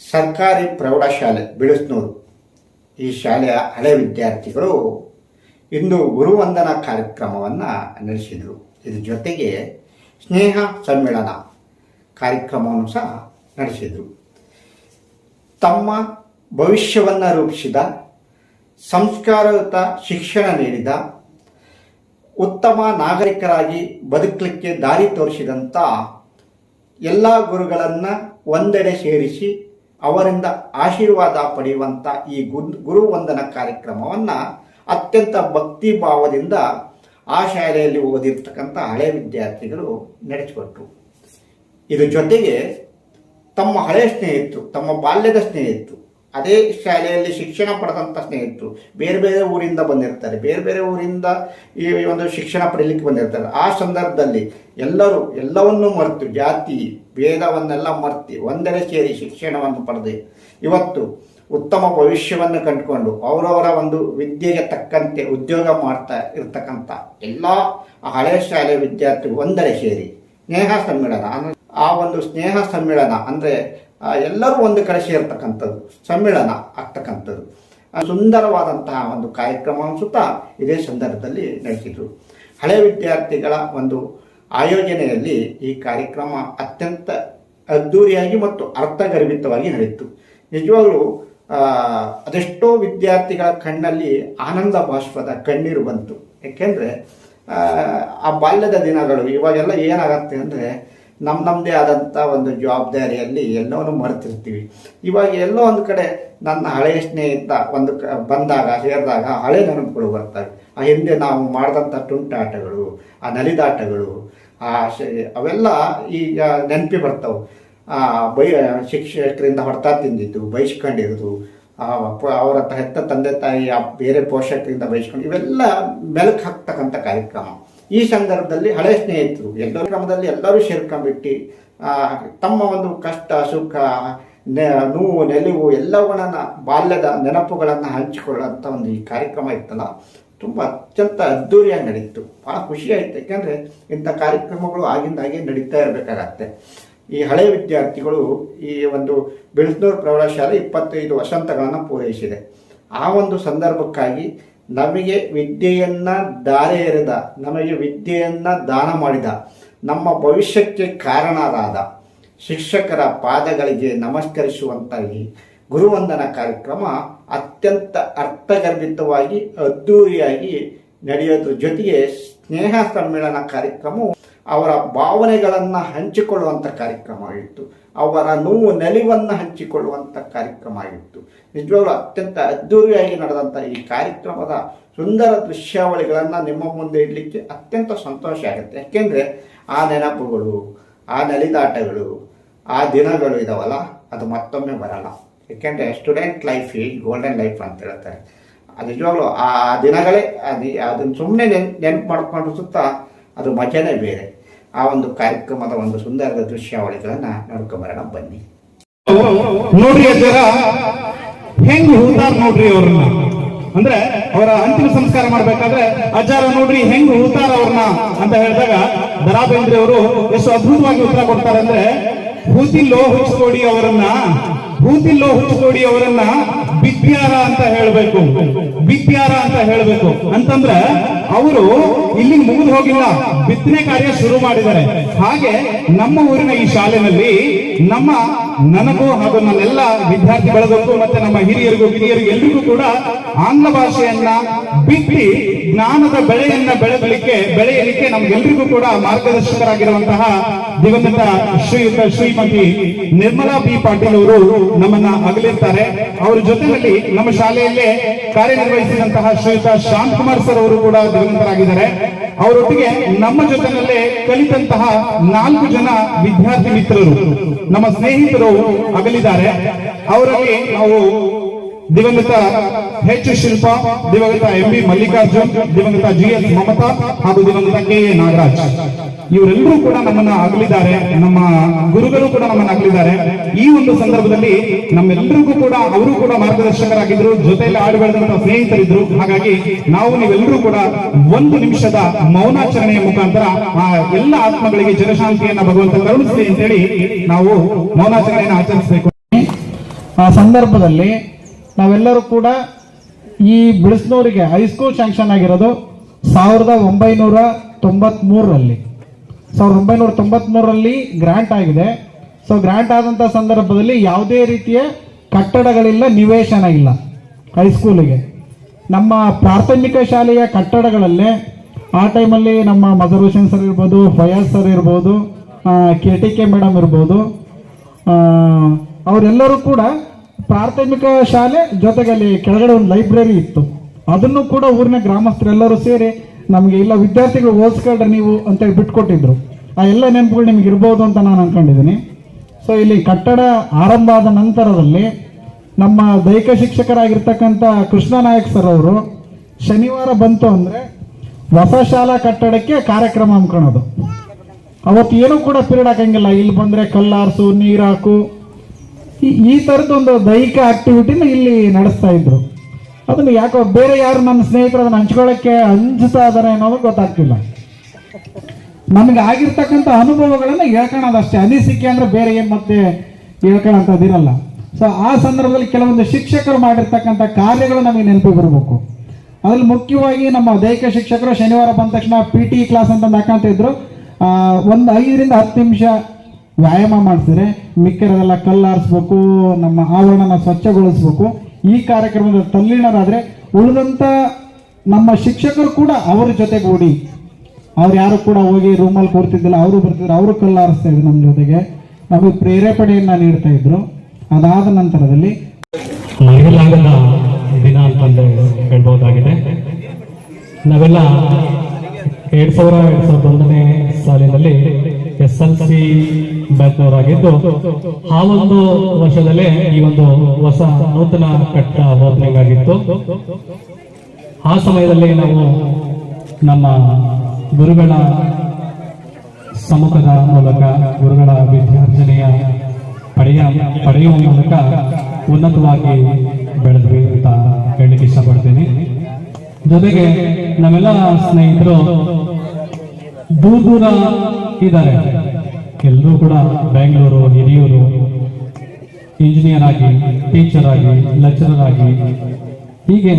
ಸರ್ಕಾರಿ ಪ್ರೌಢಶಾಲೆ ಬಿಳಿಸ್ನೂರು. ಈ ಶಾಲೆಯ ಹಳೆ ವಿದ್ಯಾರ್ಥಿಗಳು ಇಂದು ಗುರುವಂದನಾ ಕಾರ್ಯಕ್ರಮವನ್ನು ನಡೆಸಿದರು. ಇದ್ರ ಜೊತೆಗೆ ಸ್ನೇಹ ಸಮ್ಮೇಳನ ಕಾರ್ಯಕ್ರಮವನ್ನು ಸಹ ನಡೆಸಿದರು. ತಮ್ಮ ಭವಿಷ್ಯವನ್ನು ರೂಪಿಸಿದ, ಸಂಸ್ಕಾರಯುತ ಶಿಕ್ಷಣ ನೀಡಿದ, ಉತ್ತಮ ನಾಗರಿಕರಾಗಿ ಬದುಕಲಿಕ್ಕೆ ದಾರಿ ತೋರಿಸಿದಂಥ ಎಲ್ಲ ಗುರುಗಳನ್ನು ಒಂದೆಡೆ ಸೇರಿಸಿ ಅವರಿಂದ ಆಶೀರ್ವಾದ ಪಡೆಯುವಂಥ ಈ ಗುರು ವಂದನ ಕಾರ್ಯಕ್ರಮವನ್ನು ಅತ್ಯಂತ ಭಕ್ತಿ ಭಾವದಿಂದ ಆ ಶಾಲೆಯಲ್ಲಿ ಓದಿರ್ತಕ್ಕಂಥ ಹಳೆ ವಿದ್ಯಾರ್ಥಿಗಳು ನಡೆಸಿಕೊಟ್ರು. ಇದ್ರ ಜೊತೆಗೆ ತಮ್ಮ ಹಳೆಯ ಸ್ನೇಹಿತರು, ತಮ್ಮ ಬಾಲ್ಯದ ಸ್ನೇಹಿತರು, ಅದೇ ಶಾಲೆಯಲ್ಲಿ ಶಿಕ್ಷಣ ಪಡೆದಂಥ ಸ್ನೇಹಿತರು, ಬೇರೆ ಬೇರೆ ಊರಿಂದ ಬಂದಿರ್ತಾರೆ, ಬೇರೆ ಬೇರೆ ಊರಿಂದ ಈ ಒಂದು ಶಿಕ್ಷಣ ಪಡೀಲಿಕ್ಕೆ ಬಂದಿರ್ತಾರೆ. ಆ ಸಂದರ್ಭದಲ್ಲಿ ಎಲ್ಲರೂ ಎಲ್ಲವನ್ನೂ ಮರೆತು ಜಾತಿ ಭೇದವನ್ನೆಲ್ಲ ಮರ್ತಿ ಒಂದೆಡೆ ಸೇರಿ ಶಿಕ್ಷಣವನ್ನು ಪಡೆದು ಇವತ್ತು ಉತ್ತಮ ಭವಿಷ್ಯವನ್ನು ಕಂಡುಕೊಂಡು ಅವರವರ ಒಂದು ವಿದ್ಯೆಗೆ ತಕ್ಕಂತೆ ಉದ್ಯೋಗ ಮಾಡ್ತಾ ಇರತಕ್ಕಂಥ ಎಲ್ಲ ಹಳೆಯ ಶಾಲೆ ವಿದ್ಯಾರ್ಥಿ ಒಂದೆಡೆ ಸೇರಿ ಸ್ನೇಹ ಸಮ್ಮೇಳನ ಆ ಒಂದು ಸ್ನೇಹ ಸಮ್ಮೇಳನ ಅಂದರೆ ಎಲ್ಲರೂ ಒಂದು ಕಡೆ ಸೇರ್ತಕ್ಕಂಥದ್ದು, ಸಮ್ಮೇಳನ ಆಗ್ತಕ್ಕಂಥದ್ದು. ಸುಂದರವಾದಂತಹ ಒಂದು ಕಾರ್ಯಕ್ರಮ ಸುತ್ತ ಇದೇ ಸಂದರ್ಭದಲ್ಲಿ ನಡೆಸಿದರು. ಹಳೆ ವಿದ್ಯಾರ್ಥಿಗಳ ಒಂದು ಆಯೋಜನೆಯಲ್ಲಿ ಈ ಕಾರ್ಯಕ್ರಮ ಅತ್ಯಂತ ಅದ್ಧೂರಿಯಾಗಿ ಮತ್ತು ಅರ್ಥಗರ್ಭಿತವಾಗಿ ನಡೆಯಿತು. ನಿಜವಾಗ್ಲೂ ಅದೆಷ್ಟೋ ವಿದ್ಯಾರ್ಥಿಗಳ ಕಣ್ಣಲ್ಲಿ ಆನಂದ ಬಾಷ್ಪದ ಕಣ್ಣೀರು ಬಂತು. ಯಾಕೆಂದರೆ ಆ ಬಾಲ್ಯದ ದಿನಗಳು ಇವಾಗೆಲ್ಲ ಏನಾಗತ್ತೆ ಅಂದರೆ ನಮ್ಮ ನಮ್ಮದೇ ಆದಂಥ ಒಂದು ಜವಾಬ್ದಾರಿಯಲ್ಲಿ ಎಲ್ಲವನ್ನು ಮರೆತಿರ್ತೀವಿ. ಇವಾಗ ಎಲ್ಲೋ ಒಂದು ಕಡೆ ನನ್ನ ಹಳೆಯ ಸ್ನೇಹಿತ ಒಂದು ಕ, ಬಂದಾಗ, ಸೇರಿದಾಗ ಹಳೆ ನೆನಪುಗಳು ಬರ್ತವೆ. ಆ ಹಿಂದೆ ನಾವು ಮಾಡಿದಂಥ ತುಂಟಾಟಗಳು, ಆ ನಲಿದಾಟಗಳು ಆ ಅವೆಲ್ಲ ಈಗ ನೆನಪಿ ಬರ್ತಾವೆ. ಆ, ಬೈ, ಶಿಕ್ಷಕರಿಂದ ಹೊಡೆತ ತಿಂದಿದ್ದು, ಬೈಸ್ಕೊಂಡಿರೋದು ಅವರ ಹೆತ್ತ ತಂದೆ ತಾಯಿ ಬೇರೆ ಪೋಷಕರಿಂದ ಬೈಸ್ಕೊಂಡು, ಇವೆಲ್ಲ ಮೆಲುಕು ಹಾಕ್ತಕ್ಕಂಥ ಕಾರ್ಯಕ್ರಮ. ಈ ಸಂದರ್ಭದಲ್ಲಿ ಹಳೆ ಸ್ನೇಹಿತರು, ಎಲ್ಲರ ಕ್ರಮದಲ್ಲಿ ಎಲ್ಲರೂ ಸೇರ್ಕೊಂಡ್ಬಿಟ್ಟು ತಮ್ಮ ಒಂದು ಕಷ್ಟ, ಸುಖ, ನೆ, ನೋವು, ನೆಲುವು ಎಲ್ಲವುಗಳನ್ನು ಬಾಲ್ಯದ ನೆನಪುಗಳನ್ನು ಹಂಚಿಕೊಳ್ಳುವಂಥ ಒಂದು ಈ ಕಾರ್ಯಕ್ರಮ ಇತ್ತಲ್ಲ. ತುಂಬ ಅತ್ಯಂತ ಅದ್ಧೂರಿಯಾಗಿ ನಡೀತು. ಭಾಳ ಖುಷಿ ಆಯ್ತು. ಯಾಕೆಂದರೆ ಇಂಥ ಕಾರ್ಯಕ್ರಮಗಳು ಆಗಿಂದಾಗೆ ನಡೀತಾ ಇರಬೇಕಾಗತ್ತೆ. ಈ ಹಳೆ ವಿದ್ಯಾರ್ಥಿಗಳು ಈ ಒಂದು ಬೆಳ್ತನೂರು ಪ್ರೌಢಶಾಲೆ ಇಪ್ಪತ್ತೈದು ವಸಂತಗಳನ್ನು ಪೂರೈಸಿದೆ. ಆ ಒಂದು ಸಂದರ್ಭಕ್ಕಾಗಿ ನಮಗೆ ವಿದ್ಯೆಯನ್ನು ದಾರೆ ಎರೆದ, ನಮಗೆ ವಿದ್ಯೆಯನ್ನು ದಾನ ಮಾಡಿದ, ನಮ್ಮ ಭವಿಷ್ಯಕ್ಕೆ ಕಾರಣರಾದ ಶಿಕ್ಷಕರ ಪಾದಗಳಿಗೆ ನಮಸ್ಕರಿಸುವಂಥ ಈ ಗುರುವಂದನ ಕಾರ್ಯಕ್ರಮ ಅತ್ಯಂತ ಅರ್ಥಗರ್ಭಿತವಾಗಿ ಅದ್ಧೂರಿಯಾಗಿ ನಡೆಯೋದ್ರ ಜೊತೆಗೆ ಸ್ನೇಹ ಸಮ್ಮೇಳನ ಕಾರ್ಯಕ್ರಮವು ಅವರ ಭಾವನೆಗಳನ್ನು ಹಂಚಿಕೊಳ್ಳುವಂಥ ಕಾರ್ಯಕ್ರಮ ಆಗಿತ್ತು. ಅವರ ನೋವು, ನಲಿವನ್ನು ಹಂಚಿಕೊಳ್ಳುವಂಥ ಕಾರ್ಯಕ್ರಮ ಆಗಿತ್ತು. ನಿಜವಾಗ್ಲೂ ಅತ್ಯಂತ ಅದ್ಧೂರಿಯಾಗಿ ನಡೆದಂಥ ಈ ಕಾರ್ಯಕ್ರಮದ ಸುಂದರ ದೃಶ್ಯಾವಳಿಗಳನ್ನು ನಿಮ್ಮ ಮುಂದೆ ಇಡಲಿಕ್ಕೆ ಅತ್ಯಂತ ಸಂತೋಷ ಆಗುತ್ತೆ. ಯಾಕೆಂದರೆ ಆ ನೆನಪುಗಳು, ಆ ನಲಿದಾಟಗಳು, ಆ ದಿನಗಳು ಇದಾವಲ್ಲ, ಅದು ಮತ್ತೊಮ್ಮೆ ಬರಲ್ಲ. ಯಾಕೆಂದರೆ ಸ್ಟೂಡೆಂಟ್ ಲೈಫ್ ಗೋಲ್ಡನ್ ಲೈಫ್ ಅಂತ ಹೇಳ್ತಾರೆ. ಅದು ನಿಜವಾಗ್ಲೂ ಆ ದಿನಗಳೇ ಅದು ಅದನ್ನು ಸುಮ್ಮನೆ ನೆನ್ ನೆನಪು ಮಾಡ್ಕೊಂಡು ಸುತ್ತ ಅದು ಮಜಾನೇ ಬೇರೆ. ಆ ಒಂದು ಕಾರ್ಯಕ್ರಮದ ಒಂದು ಸುಂದರದ ದೃಶ್ಯಾವಳಿಗಳನ್ನು ನೋಡ್ಕೊಂಬರೋಣ, ಬನ್ನಿ. ನೋಡ್ರಿ ಹೆಂಗ್ ಹೂತಾರ್ ನೋಡ್ರಿ ಅವ್ರನ್ನ? ಅಂದ್ರೆ ಅವರ ಅಂತಿಮ ಸಂಸ್ಕಾರ ಮಾಡ್ಬೇಕಾದ್ರೆ, ಅಜ್ಜಾರ ನೋಡ್ರಿ ಹೆಂಗ್ ಹೂತಾರ ಅವ್ರನ್ನ ಅಂತ ಹೇಳಿದಾಗ ದರಾ ಬೇಂದ್ರೆ ಅವರು ಎಷ್ಟು ಅದ್ಭುತವಾಗಿ ಉತ್ತರ ಕೊಡ್ತಾರೆ ಅಂದ್ರೆ ಹೂತಿಲ್ಲೋ ಹುಚ್ಚಿಕೊಡಿ ಅವರನ್ನ ಹೂತಿಲ್ಲೋ ಹುಚ್ಚುಕೋಡಿ ಅವರನ್ನ ಬಿತ್ಯಾರ ಅಂತ ಹೇಳ್ಬೇಕು. ಬಿತ್ಯಾರ ಅಂತ ಹೇಳ್ಬೇಕು. ಅಂತಂದ್ರೆ ಅವರು ಇಲ್ಲಿ ಮುಗಿದು ಹೋಗಿಲ್ಲ. ಬಿತ್ತನೆ ಕಾರ್ಯ ಶುರು ಮಾಡಿದ್ದಾರೆ. ಹಾಗೆ ನಮ್ಮ ಊರಿನ ಈ ಶಾಲೆನಲ್ಲಿ ನಮ್ಮ ನನಗೂ ಹಾಗೂ ನನ್ನೆಲ್ಲ ವಿದ್ಯಾರ್ಥಿ ಬಳಗಕ್ಕೂ ಮತ್ತೆ ನಮ್ಮ ಹಿರಿಯರಿಗೂ, ಕಿರಿಯರಿಗೂ ಎಲ್ರಿಗೂ ಕೂಡ ಆಂಗ್ಲ ಭಾಷೆಯನ್ನ ಬಿತ್ತಿ ಜ್ಞಾನದ ಬೆಳೆಯನ್ನ ಬೆಳೆದಲಿಕ್ಕೆ, ಬೆಳೆಯಲಿಕ್ಕೆ ನಮ್ಗೆಲ್ರಿಗೂ ಕೂಡ ಮಾರ್ಗದರ್ಶಕರಾಗಿರುವಂತಹ ದಿವಂಗತ ಶ್ರೀಯುತ ಶ್ರೀಮತಿ ನಿರ್ಮಲಾ ಬಿ ಪಾಟೀಲ್ ಅವರು ನಮ್ಮನ್ನ ಅಗಲಿರ್ತಾರೆ. ಅವರ ಜೊತೆಯಲ್ಲಿ ನಮ್ಮ ಶಾಲೆಯಲ್ಲೇ ಕಾರ್ಯನಿರ್ವಹಿಸಿದಂತಹ ಶ್ರೀಯುತ ಶಾಂತ್ ಕುಮಾರ್ ಸರ್ ಅವರು ಕೂಡ ದಿವಂಗತರಾಗಿದ್ದಾರೆ ಅವರೊಟ್ಟಿಗೆ ನಮ್ಮ ಜೊತೆನಲ್ಲೇ ಕಲಿತಂತಹ ನಾಲ್ಕು ಜನ ವಿದ್ಯಾರ್ಥಿ ಮಿತ್ರರು. ನಮ್ಮ ಸ್ನೇಹಿತರು ಅಗಲಿದ್ದಾರೆ. ಅವರಲ್ಲಿ ನಾವು ದಿವಂಗತ ಎಚ್ ಶಿಲ್ಪ, ದಿವಂಗತ ಎಂ ಬಿ ಮಲ್ಲಿಕಾರ್ಜುನ್, ದಿವಂಗತ ಜಿ ಎಸ್ ಮಮತಾ ಹಾಗೂ ದಿವಂಗತ ಕೆ ಎ ನಾಗರಾಜ್. ಇವರೆಲ್ಲರೂ ಕೂಡ ನಮ್ಮನ್ನ ಆಗಲಿದ್ದಾರೆ ನಮ್ಮ ಗುರುಗಳು ಕೂಡ ನಮ್ಮನ್ನ ಆಗಲಿದ್ದಾರೆ ಈ ಒಂದು ಸಂದರ್ಭದಲ್ಲಿ ನಮ್ಮೆಲ್ಲರಿಗೂ ಕೂಡ ಅವರು ಕೂಡ ಮಾರ್ಗದರ್ಶಕರಾಗಿದ್ರು, ಜೊತೆಯಲ್ಲಿ ಆಡಿ ಬೆಳೆದಂತಹ ಸ್ನೇಹಿತರಿದ್ರು. ಹಾಗಾಗಿ ನಾವು ನೀವೆಲ್ಲರೂ ಕೂಡ ಒಂದು ನಿಮಿಷದ ಮೌನಾಚರಣೆಯ ಮುಖಾಂತರ ಆ ಎಲ್ಲ ಆತ್ಮಗಳಿಗೆ ಜನಶಾಂತಿಯನ್ನ ಭಗವಂತ ಕರುಣಿಸಲಿ ಅಂತೇಳಿ ನಾವು ಮೌನಾಚರಣೆಯನ್ನು ಆಚರಿಸಬೇಕು. ಆ ಸಂದರ್ಭದಲ್ಲಿ ನಾವೆಲ್ಲರೂ ಕೂಡ ಈ ಬಿಳಿಸ್ನೂರಿಗೆ ಹೈಸ್ಕೂಲ್ ಶಾಂಕ್ಷನ್ ಆಗಿರೋದು ಸಾವಿರದ ಒಂಬೈನೂರ ತೊಂಬತ್ಮೂರರಲ್ಲಿ. ಸಾವಿರದ ಒಂಬೈನೂರ ತೊಂಬತ್ಮೂರರಲ್ಲಿ ಗ್ರ್ಯಾಂಟ್ ಆಗಿದೆ. ಸೊ ಗ್ರ್ಯಾಂಟ್ ಆದಂಥ ಸಂದರ್ಭದಲ್ಲಿ ಯಾವುದೇ ರೀತಿಯ ಕಟ್ಟಡಗಳಿಲ್ಲ, ನಿವೇಶನ ಇಲ್ಲ ಹೈಸ್ಕೂಲಿಗೆ ನಮ್ಮ ಪ್ರಾಥಮಿಕ ಶಾಲೆಯ ಕಟ್ಟಡಗಳಲ್ಲೇ ಆ ಟೈಮಲ್ಲಿ ನಮ್ಮ ಮಜರ್ ಹುಸೇನ್ ಸರ್ ಇರ್ಬೋದು, ಫಯಾಜ್ ಸರ್ ಇರ್ಬೋದು ಕೆ ಟಿ ಕೆ ಮೇಡಮ್ ಇರ್ಬೋದು ಅವರೆಲ್ಲರೂ ಕೂಡ ಪ್ರಾಥಮಿಕ ಶಾಲೆ ಜೊತೆಗೆ ಅಲ್ಲಿ ಕೆಳಗಡೆ ಒಂದು ಲೈಬ್ರರಿ ಇತ್ತು. ಅದನ್ನು ಕೂಡ ಊರಿನ ಗ್ರಾಮಸ್ಥರೆಲ್ಲರೂ ಸೇರಿ ನಮಗೆ ಇಲ್ಲ ವಿದ್ಯಾರ್ಥಿಗಳು ಓದಿಸ್ಕೊಳ್ರಿ ನೀವು ಅಂತೇಳಿ ಬಿಟ್ಕೊಟ್ಟಿದ್ರು. ಆ ಎಲ್ಲ ನೆನಪುಗಳು ನಿಮ್ಗೆ ಇರ್ಬೋದು ಅಂತ ನಾನು ಅನ್ಕೊಂಡಿದ್ದೀನಿ. ಸೊ ಇಲ್ಲಿ ಕಟ್ಟಡ ಆರಂಭ ಆದ ನಂತರದಲ್ಲಿ ನಮ್ಮ ದೈಹಿಕ ಶಿಕ್ಷಕರಾಗಿರ್ತಕ್ಕಂಥ ಕೃಷ್ಣ ನಾಯಕ್ ಸರ್ ಅವರು ಶನಿವಾರ ಬಂತು ಅಂದರೆ ಹೊಸ ಶಾಲಾ ಕಟ್ಟಡಕ್ಕೆ ಕಾರ್ಯಕ್ರಮ ಹಮ್ಕೊಳ್ಳೋದು ಅವತ್ತು ಏನೂ ಕೂಡ ಪೀರಿಯಡ್ ಹಾಕಂಗಿಲ್ಲ. ಇಲ್ಲಿ ಬಂದರೆ ಕಲ್ಲಾರ್ಸು ನೀರು ಹಾಕು ಈ ಥರದ್ದೊಂದು ದೈಹಿಕ ಆಕ್ಟಿವಿಟಿನ ಇಲ್ಲಿ ನಡೆಸ್ತಾ ಇದ್ರು. ಅದನ್ನು ಯಾಕೋ ಬೇರೆ ಯಾರು ನನ್ನ ಸ್ನೇಹಿತರು ಅದನ್ನು ಹಂಚ್ಕೊಳ್ಳೋಕ್ಕೆ ಹಂಚ್ತಾ ಇದ್ದಾರೆ ಅನ್ನೋದು ಗೊತ್ತಾಗ್ತಿಲ್ಲ. ನಮಗೆ ಆಗಿರ್ತಕ್ಕಂಥ ಅನುಭವಗಳನ್ನು ಹೇಳ್ಕೊಳ್ಳೋದಷ್ಟೇ ಅನಿಸಿಕೆ ಅಂದ್ರೆ ಬೇರೆ ಏನು ಮತ್ತೆ ಹೇಳ್ಕೊಳ್ಳೋಂಥದ್ದಿರಲ್ಲ ಸೊ ಆ ಸಂದರ್ಭದಲ್ಲಿ ಕೆಲವೊಂದು ಶಿಕ್ಷಕರು ಮಾಡಿರ್ತಕ್ಕಂಥ ಕಾರ್ಯಗಳು ನಮಗೆ ನೆನಪು ಬರಬೇಕು. ಅದ್ರಲ್ಲಿ ಮುಖ್ಯವಾಗಿ ನಮ್ಮ ದೈಹಿಕ ಶಿಕ್ಷಕರು ಶನಿವಾರ ಬಂದ ತಕ್ಷಣ ಪಿ ಟಿ ಕ್ಲಾಸ್ ಅಂತ ಹಾಕಂತ ಇದ್ರು. ಒಂದು ಐದರಿಂದ ಹತ್ತು ನಿಮಿಷ ವ್ಯಾಯಾಮ ಮಾಡಿಸಿದ್ರೆ ಮಿಕ್ಕಿರೋದೆಲ್ಲ ಕಲ್ಲಾರಿಸ್ಬೇಕು, ನಮ್ಮ ಆವರಣನ ಸ್ವಚ್ಛಗೊಳಿಸ್ಬೇಕು. ಈ ಕಾರ್ಯಕ್ರಮದ ತಲ್ಲೀನರಾದರೆ ಉಳಿದಂಥ ನಮ್ಮ ಶಿಕ್ಷಕರು ಕೂಡ ಅವರ ಜೊತೆಗೂಡಿ. ಅವ್ರು ಯಾರು ಕೂಡ ಹೋಗಿ ರೂಮಲ್ಲಿ ಕೂರ್ತಿದ್ದಿಲ್ಲ, ಅವರು ಬರ್ತಿದ್ರು, ಅವರು ಕಲ್ಲಾರಿಸ್ತಾ ಇದ್ರು ನಮ್ಮ ಜೊತೆಗೆ. ನಮಗೆ ಪ್ರೇರೇಪಣೆಯನ್ನ ನೀಡ್ತಾ ಇದ್ರು. ಅದಾದ ನಂತರದಲ್ಲಿ ದಿನ ಅಂತಂದು ಹೇಳ್ಬಹುದಾಗಿದೆ ನಾವೆಲ್ಲ ಎರಡು ಸಾವಿರ, ಎರಡು ಸಾವಿರದ ಒಂದನೇ ಸಾಲಿನಲ್ಲಿ ಎಸ್ ಎಲ್ ಸಿ ಬ್ಯಾಚ್ನವರಾಗಿದ್ದು ಆ ಒಂದು ವರ್ಷದಲ್ಲೇ ಈ ಒಂದು ಹೊಸ ನೂತನ ಕಟ್ಟ ಓಪನಿಂಗ್ ಆಗಿತ್ತು ಆ ಸಮಯದಲ್ಲಿ ನಾವು ನಮ್ಮ ಗುರುಗಳ ಸಮ್ಮುಖದ ಮೂಲಕ, ಗುರುಗಳ ವಿದ್ಯಾರ್ಜನೆಯ ಪಡೆಯ, ಪಡೆಯುವ ಮೂಲಕ ಉನ್ನತವಾಗಿ ಬೆಳೆದ್ವಿ ಅಂತ ಹೇಳಲಿಕ್ಕೆ ಇಷ್ಟಪಡ್ತೀನಿ. ಜೊತೆಗೆ ನಮ್ಮೆಲ್ಲ ಸ್ನೇಹಿತರು ದೂರ ದೂರ ಇದ್ದಾರೆ. ಎಲ್ಲರೂ ಕೂಡ ಬೆಂಗಳೂರು ಹಿರಿಯೂರು ಇಂಜಿನಿಯರ್ ಆಗಿ ಟೀಚರ್ ಆಗಿ ಲೆಕ್ಚರರ್ ಆಗಿ, ಹೀಗೆ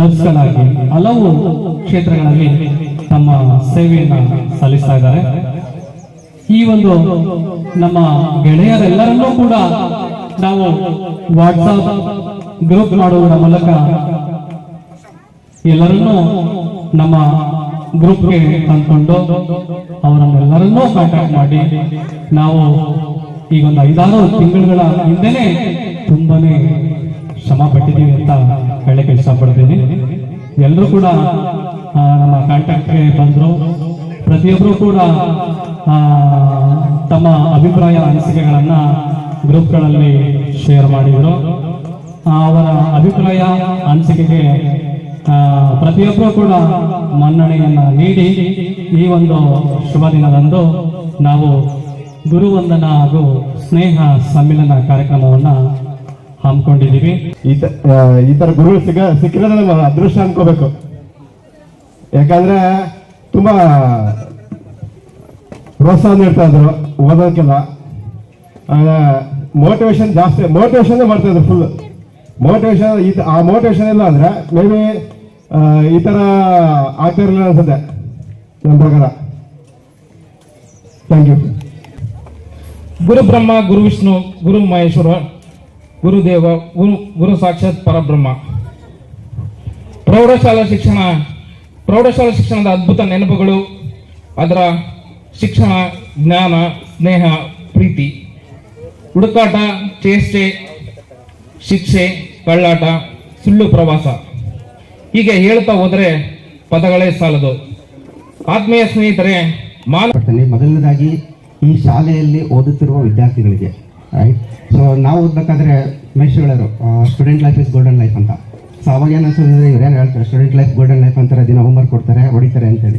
ನರ್ಸ್ಗಳಾಗಿ ಹಲವು ಕ್ಷೇತ್ರಗಳಲ್ಲಿ ತಮ್ಮ ಸೇವೆಯನ್ನು ಸಲ್ಲಿಸ್ತಾ ಇದ್ದಾರೆ. ಈ ಒಂದು ನಮ್ಮ ಗೆಳೆಯರೆಲ್ಲರನ್ನೂ ಕೂಡ ನಾವು ವಾಟ್ಸಪ್ ಗ್ರೂಪ್ ಮಾಡುವುದರ ಮೂಲಕ ಎಲ್ಲರನ್ನೂ ನಮ್ಮ ಗ್ರೂಪ್ಗೆ ತಂದ್ಕೊಂಡು ಅವರನ್ನೆಲ್ಲರನ್ನೂ ಕಾಂಟ್ಯಾಕ್ಟ್ ಮಾಡಿ. ನಾವು ಈಗ ಒಂದು ಐದಾರು ತಿಂಗಳುಗಳ ಹಿಂದೆನೆ ತುಂಬಾನೇ ಶ್ರಮ ಪಟ್ಟಿದ್ದೀವಿ ಅಂತ ಹೇಳಕ್ಕೆ ಇಷ್ಟಪಡ್ತೀನಿ ಎಲ್ಲರೂ ಕೂಡ ನಮ್ಮ ಕಾಂಟ್ಯಾಕ್ಟ್ಗೆ ಬಂದರು. ಪ್ರತಿಯೊಬ್ಬರು ಕೂಡ ತಮ್ಮ ಅಭಿಪ್ರಾಯ, ಅನಿಸಿಕೆಗಳನ್ನ ಗ್ರೂಪ್ಗಳಲ್ಲಿ ಶೇರ್ ಮಾಡಿದರು. ಅವರ ಅಭಿಪ್ರಾಯ, ಅನಿಸಿಕೆಗೆ ಪ್ರತಿಯೊಬ್ಬರು ಕೂಡ ಮನ್ನಣೆಯನ್ನ ನೀಡಿ ಈ ಒಂದು ಶುಭ ದಿನದಂದು ನಾವು ಗುರುವಂದನ ಹಾಗೂ ಸ್ನೇಹ ಸಮ್ಮಿಲನ ಕಾರ್ಯಕ್ರಮವನ್ನ ಹಮ್ಮಿಕೊಂಡಿದ್ದೀವಿ. ಈ ತರ ಗುರು ಸಿಗ ಸಿಕ್ಕಿರೋದ್ರೆ ನಮ್ಮ ಅದೃಷ್ಟ ಅನ್ಕೋಬೇಕು. ಯಾಕಂದ್ರೆ ತುಂಬಾ ಪ್ರೋತ್ಸಾಹ ನೀಡ್ತಾ ಇದ್ರು ಓದೋಕ್ಕೆಲ್ಲ ಮೋಟಿವೇಶನ್ ಜಾಸ್ತಿ ಮೋಟಿವೇಶನ್ ಮಾಡ್ತಾ ಇದ್ರು ಫುಲ್ ಮೋಟಿವೇಶನ್ ಆ ಮೋಟಿವೇಶನ್ ಇಲ್ಲ ಅಂದ್ರೆ ಮೇ ಬಿ ಈ ತರ ಆಗ್ತಾ ಇರಲಿಲ್ಲ ಅನ್ಸುತ್ತೆ ನನ್ನ ಪ್ರಕಾರ. ಥ್ಯಾಂಕ್ ಯು ಗುರು ಬ್ರಹ್ಮ, ಗುರು ವಿಷ್ಣು, ಗುರು ಮಹೇಶ್ವರ ಗುರುದೇವ ಗುರು ಗುರು ಸಾಕ್ಷಾತ್ ಪರಬ್ರಹ್ಮ. ಪ್ರೌಢಶಾಲಾ ಶಿಕ್ಷಣ, ಪ್ರೌಢಶಾಲಾ ಶಿಕ್ಷಣದ ಅದ್ಭುತ ನೆನಪುಗಳು, ಅದರ ಶಿಕ್ಷಣ, ಜ್ಞಾನ, ಸ್ನೇಹ, ಪ್ರೀತಿ. ಹುಡುಕಾಟ, ಚೇಷ್ಟೆ, ಶಿಕ್ಷೆ, ಕಳ್ಳಾಟ, ಸುಳ್ಳು ಪ್ರವಾಸ. ಹೀಗೆ ಹೇಳ್ತಾ ಹೋದರೆ ಪದಗಳೇ ಸಾಲದು. ಆತ್ಮೀಯ ಸ್ನೇಹಿತರೆ ಮಾನ ಪಡ್ತೇನೆ ಮೊದಲನೇದಾಗಿ ಈ ಶಾಲೆಯಲ್ಲಿ ಓದುತ್ತಿರುವ ವಿದ್ಯಾರ್ಥಿಗಳಿಗೆ ರೈಟ್ ಸೊ ನಾವು ಓದಬೇಕಾದ್ರೆ Mysuru student life is golden life ಅಂತ. ಸೊ ಅವಾಗ ಏನು ಅನ್ಸುತ್ತೆ ಇವ್ರೇನು ಹೇಳ್ತಾರೆ ಸ್ಟೂಡೆಂಟ್ ಲೈಫ್ ಗೋಲ್ಡನ್ ಲೈಫ್ ಅಂತಾರೆ, ದಿನ ಹೋಮ್ವರ್ಕ್ ಕೊಡ್ತಾರೆ, ಹೊಡಿತಾರೆ ಅಂತೇಳಿ.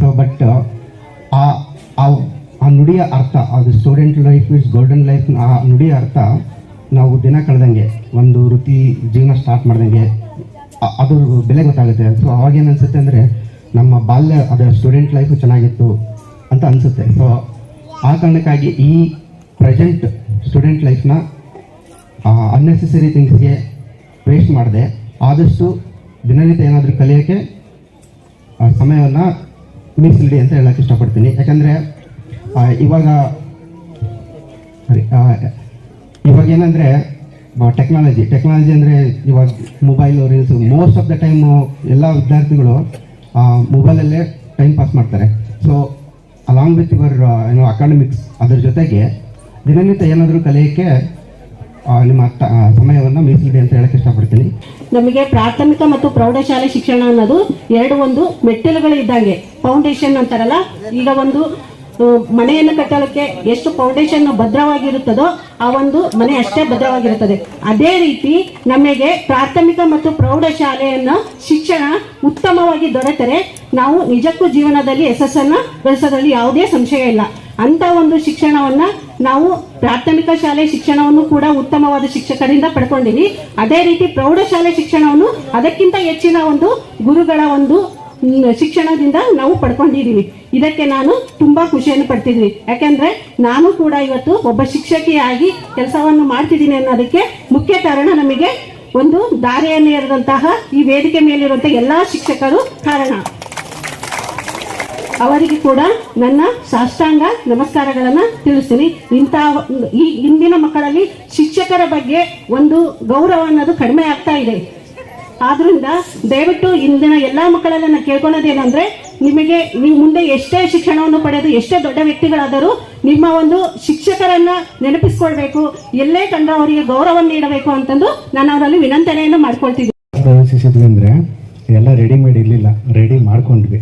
ಸೊ ಬಟ್ ಆ, ಆ- ನುಡಿಯ ಅರ್ಥ ಅದು student life is golden life ಆ ನುಡಿಯ ಅರ್ಥ, ನಾವು ದಿನ ಕಳೆದಂಗೆ ಒಂದು ವೃತ್ತಿ ಜೀವನ ಸ್ಟಾರ್ಟ್ ಮಾಡ್ದಂಗೆ ಅದು ಬೆಲೆ ಗೊತ್ತಾಗುತ್ತೆ. ಸೊ ಅವಾಗ ಅನಿಸುತ್ತೆ ಅಂದರೆ ನಮ್ಮ ಬಾಲ್ಯ ಅದರ ಸ್ಟೂಡೆಂಟ್ ಲೈಫು ಚೆನ್ನಾಗಿತ್ತು ಅಂತ ಅನಿಸುತ್ತೆ. ಸೊ ಆ ಕಾರಣಕ್ಕಾಗಿ ಈ ಪ್ರೆಸೆಂಟ್ ಸ್ಟೂಡೆಂಟ್ ಲೈಫ್ನ ಅನ್ನೆಸೆಸರಿ ಥಿಂಗ್ಸ್ಗೆ ವೇಸ್ಟ್ ಮಾಡಿದೆ. ಆದಷ್ಟು ದಿನನಿತ್ಯ ಏನಾದರೂ ಕಲಿಯೋಕ್ಕೆ ಸಮಯವನ್ನು ಮೀಸಲಿಡಿ ಅಂತ ಹೇಳೋಕ್ಕೆ ಇಷ್ಟಪಡ್ತೀನಿ. ಯಾಕಂದರೆ ಇವಾಗ ಇವಾಗ ಏನಂದರೆ ಟೆಕ್ನಾಲಜಿ ಟೆಕ್ನಾಲಜಿ ಅಂದರೆ ಇವಾಗ mobile reels most of the time ಎಲ್ಲ ವಿದ್ಯಾರ್ಥಿಗಳು ಮೊಬೈಲಲ್ಲೇ ಟೈಮ್ ಪಾಸ್ ಮಾಡ್ತಾರೆ. ಸೊ ಅಲಾಂಗ್ ವಿತ್ ಯುವರ್ ಏನು ಅಕಾಡೆಮಿಕ್ಸ್ ಅದ್ರ ಜೊತೆಗೆ, ದಿನನಿತ್ಯ ಏನಾದರೂ ಕಲಿಯೋಕ್ಕೆ ನಿಮ್ಮ ಸಮಯವನ್ನು ಮೀಸಲಿಡಿ ಅಂತ ಹೇಳಕ್ಕೆ ಇಷ್ಟಪಡ್ತೀನಿ. ನಮಗೆ ಪ್ರಾಥಮಿಕ ಮತ್ತು ಪ್ರೌಢಶಾಲೆ ಶಿಕ್ಷಣ ಅನ್ನೋದು ಎರಡು ಒಂದು ಮೆಟ್ಟಿಲುಗಳು ಇದ್ದಂಗೆ ಫೌಂಡೇಶನ್ ಅಂತಾರಲ್ಲ? ಈಗ ಒಂದು ಮನೆಯನ್ನು ಕಟ್ಟಲಿಕ್ಕೆ ಎಷ್ಟು ಫೌಂಡೇಶನ್ ಭದ್ರವಾಗಿರುತ್ತದೋ ಆ ಒಂದು ಮನೆ ಅಷ್ಟೇ ಭದ್ರವಾಗಿರುತ್ತದೆ. ಅದೇ ರೀತಿ ನಮಗೆ ಪ್ರಾಥಮಿಕ ಮತ್ತು ಪ್ರೌಢಶಾಲೆಯನ್ನು ಶಿಕ್ಷಣ ಉತ್ತಮವಾಗಿ ದೊರೆತರೆ ನಾವು ನಿಜಕ್ಕೂ ಜೀವನದಲ್ಲಿ ಯಶಸ್ಸನ್ನ ಗಳಿಸೋದ್ರಲ್ಲಿ ಯಾವುದೇ ಸಂಶಯ ಇಲ್ಲ. ಅಂತ ಒಂದು ಶಿಕ್ಷಣವನ್ನ ನಾವು ಪ್ರಾಥಮಿಕ ಶಾಲೆ ಶಿಕ್ಷಣವನ್ನು ಕೂಡ ಉತ್ತಮವಾದ ಶಿಕ್ಷಕರಿಂದ ಪಡ್ಕೊಂಡಿವಿ. ಅದೇ ರೀತಿ ಪ್ರೌಢಶಾಲೆ ಶಿಕ್ಷಣವನ್ನು ಅದಕ್ಕಿಂತ ಹೆಚ್ಚಿನ ಒಂದು ಗುರುಗಳ ಒಂದು ಶಿಕ್ಷಣದಿಂದ ನಾವು ಪಡ್ಕೊಂಡಿದ್ದೀವಿ ಇದಕ್ಕೆ ನಾನು ತುಂಬ ಖುಷಿಯನ್ನು ಪಡ್ತಿದ್ದೀನಿ ಯಾಕೆಂದರೆ ನಾನು ಕೂಡ ಇವತ್ತು ಒಬ್ಬ ಶಿಕ್ಷಕಿಯಾಗಿ ಕೆಲಸವನ್ನು ಮಾಡ್ತಿದ್ದೀನಿ ಅನ್ನೋದಕ್ಕೆ ಮುಖ್ಯ ಕಾರಣ ನಮಗೆ ಒಂದು ದಾರಿಯನ್ನು ಎರೆದಂತಹ ಈ ವೇದಿಕೆ ಮೇಲಿರುವಂಥ ಎಲ್ಲಾ ಶಿಕ್ಷಕರು ಕಾರಣ. ಅವರಿಗೆ ಕೂಡ ನನ್ನ ಸಾಷ್ಟಾಂಗ ನಮಸ್ಕಾರಗಳನ್ನು ತಿಳಿಸ್ತೀನಿ. ಇಂಥ ಈ ಇಂದಿನ ಮಕ್ಕಳಲ್ಲಿ ಶಿಕ್ಷಕರ ಬಗ್ಗೆ ಒಂದು ಗೌರವ ಅನ್ನೋದು ಕಡಿಮೆ ಆಗ್ತಾ ಇದೆ. ಆದ್ರಿಂದ ದಯವಿಟ್ಟು ಇಂದಿನ ಎಲ್ಲ ಮಕ್ಕಳಲ್ಲ ನಾನು ಕೇಳ್ಕೊಳ್ಳೋದೇನಂದ್ರೆ ನಿಮಗೆ ನೀವು ಮುಂದೆ ಎಷ್ಟೇ ಶಿಕ್ಷಣವನ್ನು ಪಡೆದು ಎಷ್ಟೇ ದೊಡ್ಡ ವ್ಯಕ್ತಿಗಳಾದರೂ ನಿಮ್ಮ ಒಂದು ಶಿಕ್ಷಕರನ್ನ ನೆನಪಿಸ್ಕೊಳ್ಬೇಕು, ಎಲ್ಲೇ ಕಂಡ್ರೆ ಅವರಿಗೆ ಗೌರವ ನೀಡಬೇಕು ಅಂತಂದು ನಾನು ಅವರಲ್ಲಿ ವಿನಂತನೆಯನ್ನು ಮಾಡ್ಕೊಳ್ತಿದ್ದೀನಿ ಪ್ರವೇಶಿಸಿದ್ವಿ ಅಂದರೆ ಎಲ್ಲ ರೆಡಿಮೇಡ್ ಇರಲಿಲ್ಲ ರೆಡಿ ಮಾಡ್ಕೊಂಡ್ವಿ.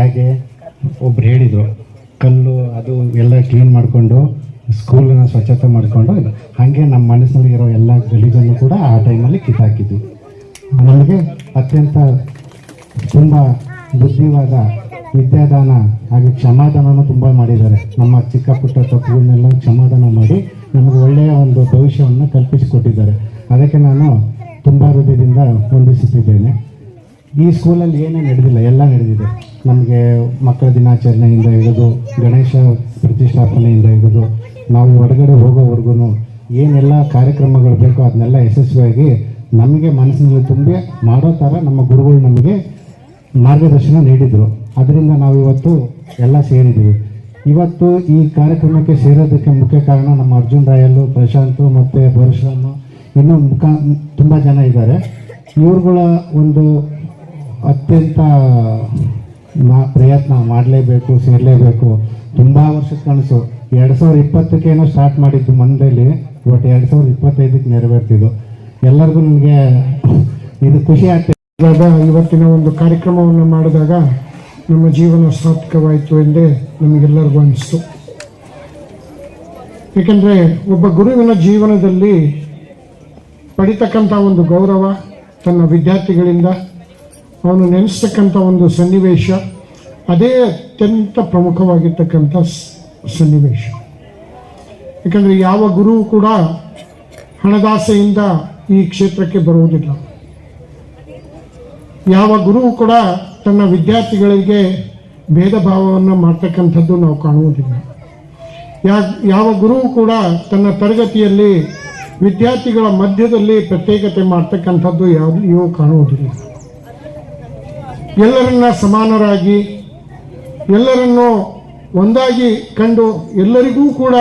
ಯಾಕೆ? ಒಬ್ರು ಹೇಳಿದರು, ಕಲ್ಲು, ಅದು ಎಲ್ಲ ಕ್ಲೀನ್ ಮಾಡಿಕೊಂಡು ಸ್ಕೂಲನ್ನ ಸ್ವಚ್ಛತೆ ಮಾಡಿಕೊಂಡು ಹಾಗೆ ನಮ್ಮ ಮನಸ್ಸಿನಲ್ಲಿ ಇರೋ ಎಲ್ಲ ಗಲೀಜನ್ನು ಕೂಡ ಆ ಟೈಮಲ್ಲಿ ಕಿತ್ತಾಕಿದ್ವಿ. ನಮಗೆ ಅತ್ಯಂತ ತುಂಬ ಬುದ್ಧಿವಾದ ವಿದ್ಯಾದಾನ ಹಾಗೆ ಕ್ಷಮಾದಾನನೂ ತುಂಬ ಮಾಡಿದ್ದಾರೆ. ನಮ್ಮ ಚಿಕ್ಕ ಪುಟ್ಟ ತಪ್ಪುಗಳನ್ನೆಲ್ಲ ಕ್ಷಮಾದಾನ ಮಾಡಿ ನಮಗೆ ಒಳ್ಳೆಯ ಒಂದು ಭವಿಷ್ಯವನ್ನು ಕಲ್ಪಿಸಿಕೊಟ್ಟಿದ್ದಾರೆ. ಅದಕ್ಕೆ ನಾನು ತುಂಬ ಹೃದಯದಿಂದ ವಂದಿಸುತ್ತಿದ್ದೇನೆ. ಈ ಸ್ಕೂಲಲ್ಲಿ ಏನೇ ನಡೆದಿಲ್ಲ, ಎಲ್ಲ ನಡೆದಿದೆ. ನಮಗೆ ಮಕ್ಕಳ ದಿನಾಚರಣೆಯಿಂದ ಹಿಡಿದು ಗಣೇಶ ಪ್ರತಿಷ್ಠಾಪನೆಯಿಂದ ಹಿಡಿದು ನಾವು ಹೊರಗಡೆ ಹೋಗೋವರೆಗೂ ಏನೆಲ್ಲ ಕಾರ್ಯಕ್ರಮಗಳು ಬೇಕೋ ಅದನ್ನೆಲ್ಲ ಯಶಸ್ವಿಯಾಗಿ ನಮಗೆ ಮನಸ್ಸಿನಲ್ಲಿ ತುಂಬಿ ಮಾಡೋ ಥರ ನಮ್ಮ ಗುರುಗಳು ನಮಗೆ ಮಾರ್ಗದರ್ಶನ ನೀಡಿದರು. ಅದರಿಂದ ನಾವು ಇವತ್ತು ಎಲ್ಲ ಸೇರಿದ್ದೀವಿ. ಇವತ್ತು ಈ ಕಾರ್ಯಕ್ರಮಕ್ಕೆ ಸೇರೋದಕ್ಕೆ ಮುಖ್ಯ ಕಾರಣ ನಮ್ಮ ಅರ್ಜುನ್ ರಾಯಲ್ಲು ಪ್ರಶಾಂತ್ ಮತ್ತು ಪರಶುರಾಮ. ಇನ್ನೂ ಮುಖ ತುಂಬ ಜನ ಇದ್ದಾರೆ. ಇವ್ರುಗಳ ಒಂದು ಅತ್ಯಂತ ಮಾ ಪ್ರಯತ್ನ ಮಾಡಲೇಬೇಕು, ಸೇರಲೇಬೇಕು. ತುಂಬ ವರ್ಷದ ಕನಸು. ಎರಡು ಸಾವಿರದ ಇಪ್ಪತ್ತಕ್ಕೇನೋ ಸ್ಟಾರ್ಟ್ ಮಾಡಿದ್ದು ಮಂದಲ್ಲಿ ಬಟ್ ಎರಡು ಸಾವಿರದ ಇಪ್ಪತ್ತೈದಕ್ಕೆ ನೆರವೇರ್ತಿದ್ದು. ಎಲ್ಲರಿಗೂ ನನಗೆ ಇದು ಖುಷಿ ಆಗ್ತದೆ. ಇವತ್ತಿನ ಒಂದು ಕಾರ್ಯಕ್ರಮವನ್ನು ಮಾಡಿದಾಗ ನಮ್ಮ ಜೀವನ ಸಾರ್ಥಕವಾಯಿತು ಎಂದೇ ನಮಗೆಲ್ಲರಿಗೂ ಅನಿಸ್ತು. ಏಕೆಂದರೆ ಒಬ್ಬ ಗುರುವಿನ ಜೀವನದಲ್ಲಿ ಪಡಿತಕ್ಕಂಥ ಒಂದು ಗೌರವ ತನ್ನ ವಿದ್ಯಾರ್ಥಿಗಳಿಂದ, ಅವನು ನೆನೆಸ್ತಕ್ಕಂಥ ಒಂದು ಸನ್ನಿವೇಶ, ಅದೇ ಅತ್ಯಂತ ಪ್ರಮುಖವಾಗಿರ್ತಕ್ಕಂಥ ಸನ್ನಿವೇಶ. ಏಕೆಂದರೆ ಯಾವ ಗುರುವು ಕೂಡ ಹಣದಾಸೆಯಿಂದ ಈ ಕ್ಷೇತ್ರಕ್ಕೆ ಬರುವುದಿಲ್ಲ. ಯಾವ ಗುರು ಕೂಡ ತನ್ನ ವಿದ್ಯಾರ್ಥಿಗಳಿಗೆ ಭೇದ ಭಾವವನ್ನು ಮಾಡ್ತಕ್ಕಂಥದ್ದು ನಾವು ಕಾಣುವುದಿಲ್ಲ. ಯಾ, ಯಾವ ಗುರು ಕೂಡ ತನ್ನ ತರಗತಿಯಲ್ಲಿ ವಿದ್ಯಾರ್ಥಿಗಳ ಮಧ್ಯದಲ್ಲಿ ಪ್ರತ್ಯೇಕತೆ ಮಾಡ್ತಕ್ಕಂಥದ್ದು ಯಾವುದೂ ಕಾಣುವುದಿಲ್ಲ. ಎಲ್ಲರನ್ನ ಸಮಾನರಾಗಿ, ಎಲ್ಲರನ್ನು ಒಂದಾಗಿ ಕಂಡು ಎಲ್ಲರಿಗೂ ಕೂಡ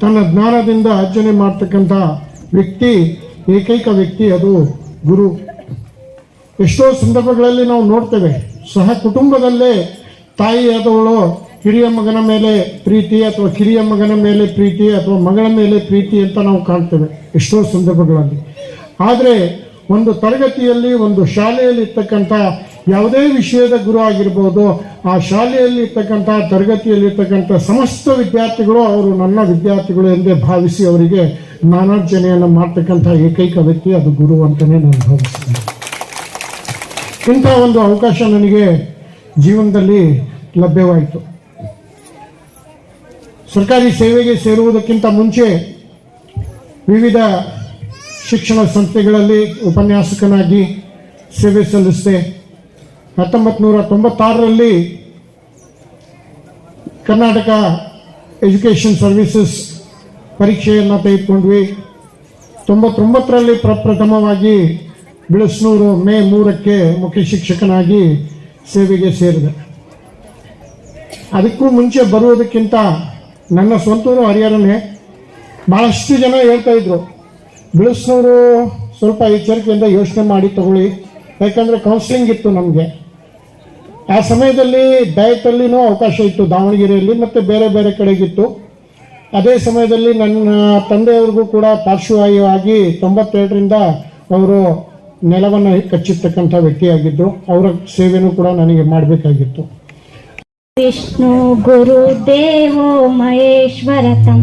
ತನ್ನ ಜ್ಞಾನದಿಂದ ಅರ್ಜನೆ ಮಾಡ್ತಕ್ಕಂಥ ವ್ಯಕ್ತಿ ಏಕೈಕ ವ್ಯಕ್ತಿ ಅದು ಗುರು. ಎಷ್ಟೋ ಸಂದರ್ಭಗಳಲ್ಲಿ ನಾವು ನೋಡ್ತೇವೆ, ಸಹ ಕುಟುಂಬದಲ್ಲೇ ತಾಯಿಯಾದವಳು ಕಿರಿಯ ಮಗನ ಮೇಲೆ ಪ್ರೀತಿ ಅಥವಾ ಕಿರಿಯ ಮಗನ ಮೇಲೆ ಪ್ರೀತಿ ಅಥವಾ ಮಗಳ ಮೇಲೆ ಪ್ರೀತಿ ಅಂತ ನಾವು ಕಾಣ್ತೇವೆ ಎಷ್ಟೋ ಸಂದರ್ಭಗಳಲ್ಲಿ. ಆದರೆ ಒಂದು ತರಗತಿಯಲ್ಲಿ, ಒಂದು ಶಾಲೆಯಲ್ಲಿ ಇರ್ತಕ್ಕಂಥ ಯಾವುದೇ ವಿಷಯದ ಗುರು ಆಗಿರ್ಬೋದು, ಆ ಶಾಲೆಯಲ್ಲಿ ಇರ್ತಕ್ಕಂಥ ತರಗತಿಯಲ್ಲಿರ್ತಕ್ಕಂಥ ಸಮಸ್ತ ವಿದ್ಯಾರ್ಥಿಗಳು ಅವರು ನನ್ನ ವಿದ್ಯಾರ್ಥಿಗಳು ಎಂದೇ ಭಾವಿಸಿ ಅವರಿಗೆ ಜ್ಞಾನಾರ್ಜನೆಯನ್ನು ಮಾಡ್ತಕ್ಕಂಥ ಏಕೈಕ ವ್ಯಕ್ತಿ ಅದು ಗುರು ಅಂತಲೇ ನಾನು ಭಾವಿಸ್ತೇನೆ. ಇಂಥ ಒಂದು ಅವಕಾಶ ನನಗೆ ಜೀವನದಲ್ಲಿ ಲಭ್ಯವಾಯಿತು. ಸರ್ಕಾರಿ ಸೇವೆಗೆ ಸೇರುವುದಕ್ಕಿಂತ ಮುಂಚೆ ವಿವಿಧ ಶಿಕ್ಷಣ ಸಂಸ್ಥೆಗಳಲ್ಲಿ ಉಪನ್ಯಾಸಕನಾಗಿ ಸೇವೆ ಸಲ್ಲಿಸಿದೆ. ಹತ್ತೊಂಬತ್ತು ನೂರ ತೊಂಬತ್ತಾರರಲ್ಲಿ ಕರ್ನಾಟಕ ಎಜುಕೇಷನ್ ಸರ್ವಿಸಸ್ ಪರೀಕ್ಷೆಯನ್ನು ತೆಗೆದುಕೊಂಡ್ವಿ. ತೊಂಬತ್ತೊಂಬತ್ತರಲ್ಲಿ ಪ್ರಪ್ರಥಮವಾಗಿ ಬಿಳಸ್ನೂರು ಮೇ ಮೂರಕ್ಕೆ ಮುಖ್ಯ ಶಿಕ್ಷಕನಾಗಿ ಸೇವೆಗೆ ಸೇರಿದೆ. ಅದಕ್ಕೂ ಮುಂಚೆ ಬರುವುದಕ್ಕಿಂತ ನನ್ನ ಸ್ವಂತೂರು ಹರಿಹರನೇ ಭಾಳಷ್ಟು ಜನ ಹೇಳ್ತಾ ಇದ್ರು. ಬಿಳಸ್ನೂರು ಸ್ವಲ್ಪ ಎಚ್ಚರಿಕೆಯಿಂದ ಯೋಚನೆ ಮಾಡಿ ತಗೊಳ್ಳಿ. ಯಾಕಂದರೆ ಕೌನ್ಸಿಲಿಂಗ್ ಇತ್ತು ನಮಗೆ. ಆ ಸಮಯದಲ್ಲಿ ಡಯಟಲ್ಲಿನೂ ಅವಕಾಶ ಇತ್ತು. ದಾವಣಗೆರೆಯಲ್ಲಿ ಮತ್ತು ಬೇರೆ ಬೇರೆ ಕಡೆಗಿತ್ತು. ಅದೇ ಸಮಯದಲ್ಲಿ ನನ್ನ ತಂದೆಯವ್ರಿಗೂ ಕೂಡ ಪಾರ್ಶ್ವವಾಯುವಾಗಿ ತೊಂಬತ್ತೆರಡರಿಂದ ಅವರು ನೆಲವನ್ನು ಕಚ್ಚಿರ್ತಕ್ಕಂಥ ವ್ಯಕ್ತಿಯಾಗಿದ್ದು, ಅವರ ಸೇವೆಯೂ ಕೂಡ ನನಗೆ ಮಾಡಬೇಕಾಗಿತ್ತು. ವಿಷ್ಣು ಗುರುದೇವೋ ಮಹೇಶ್ವರತಂ.